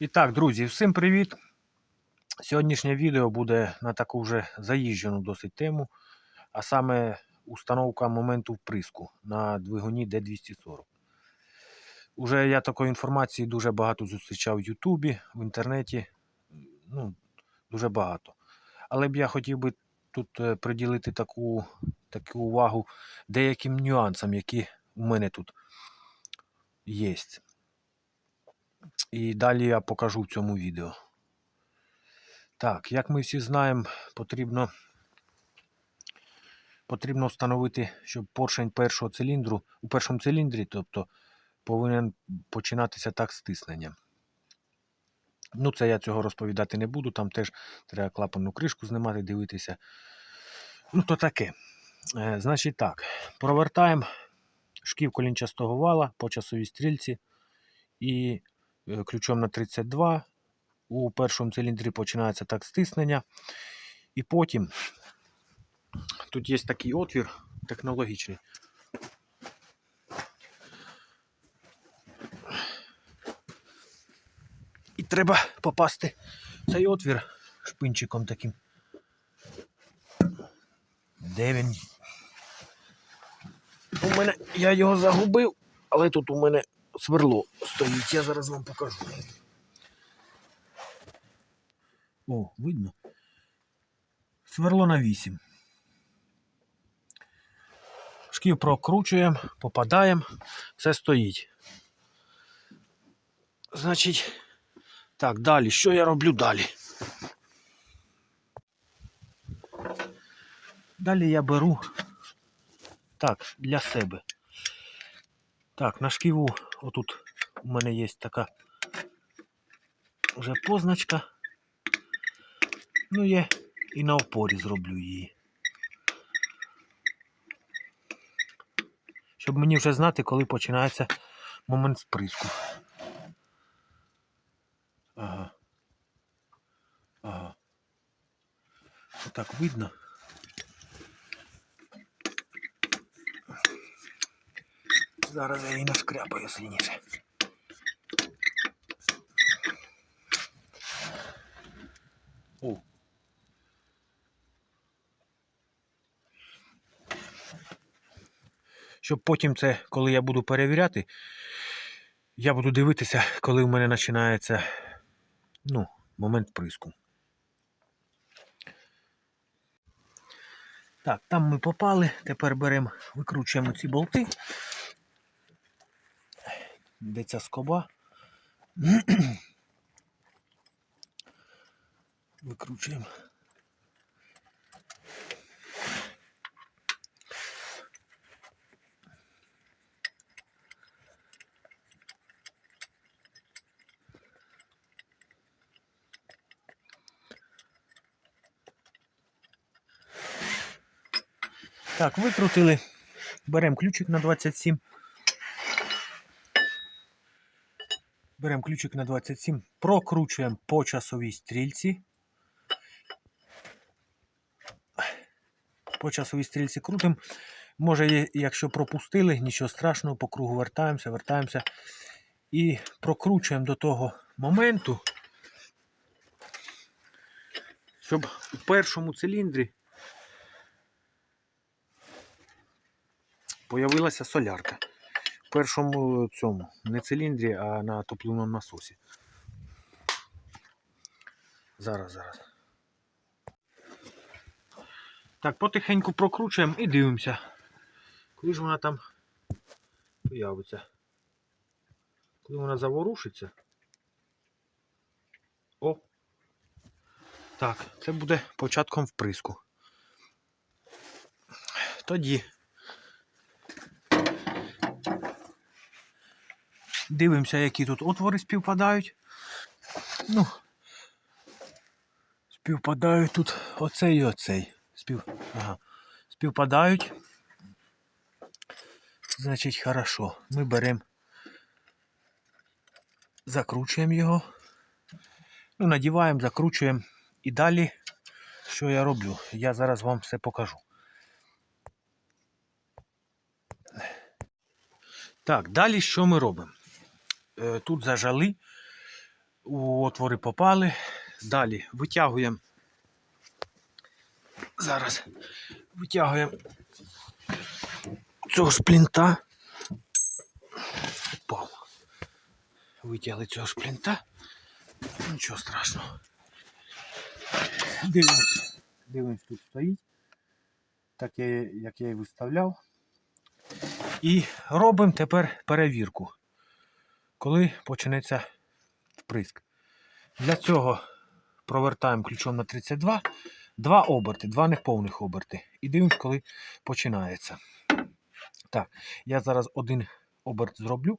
І так, друзі, всім привіт! Сьогоднішнє відео буде на таку вже заїжджену досить тему, а саме установка моменту вприску на двигуні D240. Уже я такої інформації дуже багато зустрічав в Ютубі, в інтернеті. Ну, дуже багато. Але б я хотів би тут е, приділити таку, таку увагу деяким нюансам, які у мене тут є. І далі я покажу в цьому відео. Так, як ми всі знаємо, потрібно, потрібно встановити, щоб поршень першого циліндру, у першому циліндрі, тобто, повинен починатися так стиснення. Ну, це я цього розповідати не буду, там теж треба клапанну кришку знімати, дивитися. Ну, то таке. Е, значить так, провертаємо шків колінчастого вала по часовій стрільці і ключом на 32. У першому циліндрі починається так стиснення. І потім тут є такий отвір технологічний. І треба попасти в цей отвір шпинчиком таким. Де він? У мене я його загубив, але тут у мене сверло стоїть. Я зараз вам покажу. О, видно? Сверло на 8. Шків прокручуємо, попадаємо, все стоїть. Значить, так, далі. Що я роблю далі? Далі я беру так, для себе. Так, на шківу отут у мене є така вже позначка. Ну, я і на опорі зроблю її. Щоб мені вже знати, коли починається момент сприску. Ага. Ага. Отак видно. Зараз я її нашкряпаю сильніше. О. Щоб потім це, коли я буду перевіряти, я буду дивитися, коли в мене починається ну, момент приску. Так, там ми попали. Тепер беремо, викручуємо ці болти. Де ця скоба? Викручуємо. Так, викрутили. Беремо ключик на 27. Беремо ключик на 27, прокручуємо по часовій стрільці. По часовій стрільці крутимо. Може, якщо пропустили, нічого страшного, по кругу вертаємося, вертаємося і прокручуємо до того моменту, щоб у першому циліндрі появилася солярка. Першому цьому, не циліндрі, а на топливному насосі. Зараз, зараз. Так, потихеньку прокручуємо і дивимося. Коли ж вона там появиться. Коли вона заворушиться. О! Так, це буде початком вприску. Тоді Дивимося, які тут отвори співпадають. Ну, співпадають тут оцей і оцей. Спів... Ага. Співпадають. Значить, хорошо. Ми беремо, закручуємо його. Ну, надіваємо, закручуємо. І далі, що я роблю? Я зараз вам все покажу. Так, далі що ми робимо? Е, Тут зажали у отвори попали. Далі витягуємо. Зараз витягуємо цього шплінта. Впав. Витягли цього шплінта. Нічого страшного. Дивимось. Дивимось, тут стоїть. Так як я і виставляв. І робимо тепер перевірку, коли почнеться вприск. Для цього провертаємо ключом на 32, два оберти, два неповних оберти. І дивимось, коли починається. Так, я зараз один оберт зроблю,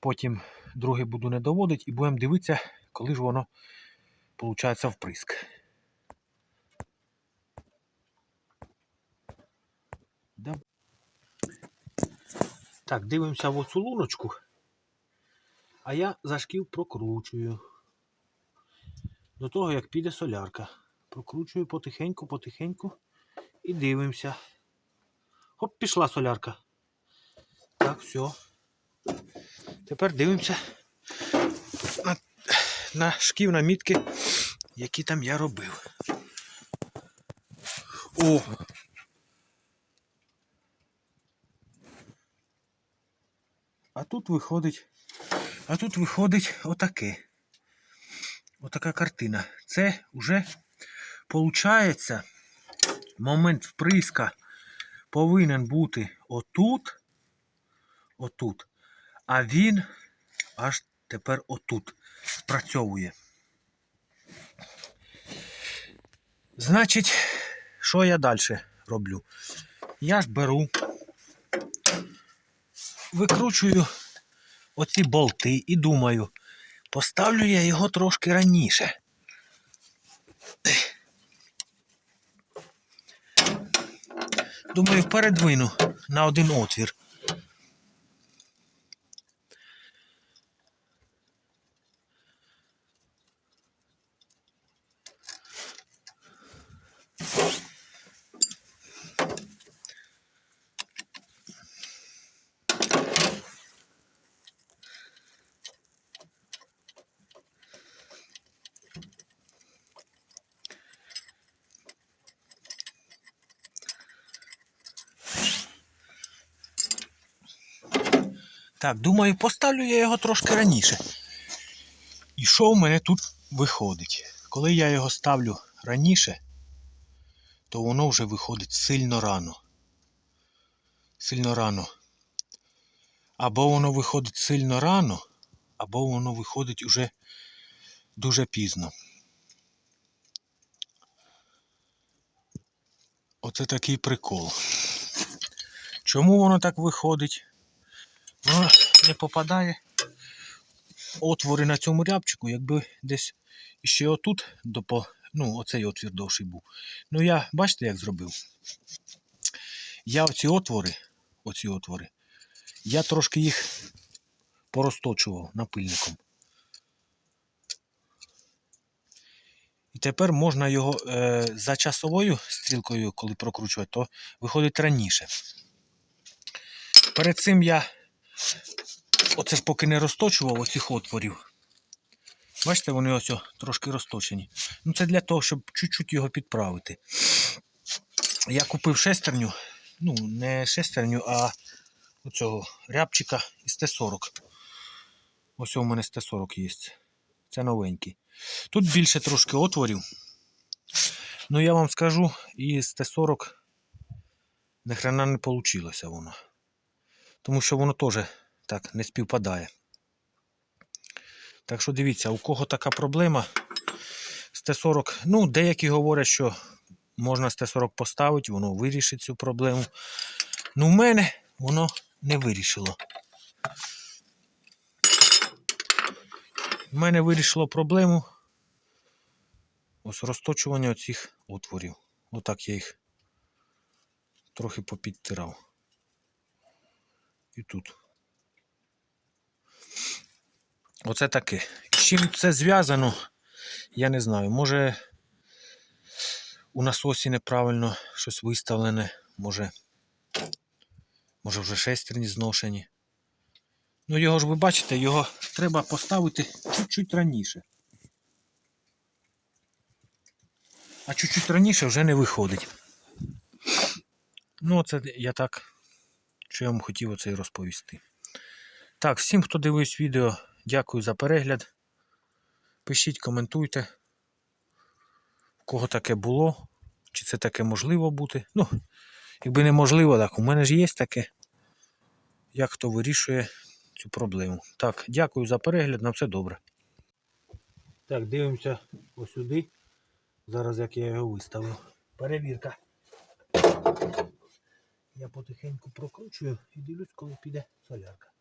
потім другий буду не доводити і будемо дивитися, коли ж воно виходить вприск. Так, дивимося в оцю луночку. А я за шків прокручую. До того, як піде солярка. Прокручую потихеньку, потихеньку і дивимося. Хоп, пішла солярка. Так, все. Тепер дивимося на, на шків намітки, які там я робив. О! А тут виходить. А тут виходить отаке. Отака картина. Це вже виходить, момент вприска повинен бути отут. Отут. А він аж тепер отут спрацьовує. Значить, що я далі роблю? Я ж беру, викручую оці болти і думаю, поставлю я його трошки раніше. Думаю, передвину на один отвір. Так, думаю, поставлю я його трошки раніше. І що в мене тут виходить? Коли я його ставлю раніше, то воно вже виходить сильно рано. Сильно рано. Або воно виходить сильно рано, або воно виходить уже дуже пізно. Оце такий прикол. Чому воно так виходить? Воно не попадає отвори на цьому рябчику, якби десь ще отут, допо, ну, оцей отвір довший був. Ну я, бачите, як зробив? Я оці отвори, оці отвори, я трошки їх порозточував напильником. І тепер можна його е, за часовою стрілкою, коли прокручувати, то виходить раніше. Перед цим я оце ж поки не розточував оцих отворів. Бачите, вони ось трошки розточені. Ну це для того, щоб чуть-чуть його підправити. Я купив шестерню, ну, не шестерню, а оцього рябчика із Т-40. Ось у мене з Т-40 є. Це новенький. Тут більше трошки отворів. Ну я вам скажу, і з Т-40 ніхрена не вийшло воно. Тому що воно теж так не співпадає. Так що дивіться, у кого така проблема з Т-40, ну, деякі говорять, що можна з Т-40 поставити, воно вирішить цю проблему. Ну, в мене воно не вирішило. В мене вирішило проблему ось розточування оцих отворів. Отак я їх трохи попідтирав. І тут. Оце таке. Чим це зв'язано, я не знаю. Може у насосі неправильно щось виставлене, може, може вже шестерні зношені. Ну його ж ви бачите, його треба поставити чуть-чуть раніше. А чуть-чуть раніше вже не виходить. Ну, це я так, що я вам хотів оце і розповісти. Так, всім, хто дивився відео, дякую за перегляд. Пишіть, коментуйте, в кого таке було, чи це таке можливо бути. Ну, якби неможливо, так у мене ж є таке. Як хто вирішує цю проблему. Так, дякую за перегляд, на все добре. Так, дивимося ось сюди. Зараз як я його виставив. Перевірка. Я потихеньку прокручую і дивлюсь, коли піде солярка.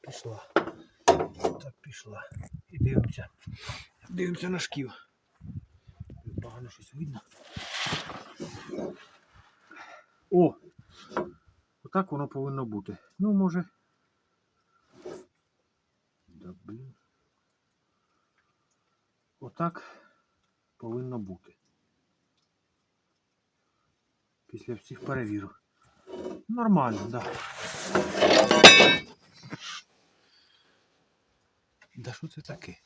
Пішла. Так, пішла. І дивимося. Дивимося на шків. Погано щось видно. О! Отак воно повинно бути. Ну, може. Да, блін. Отак повинно бути. Після всіх перевірок. Нормально, так. Да. Да що це таке?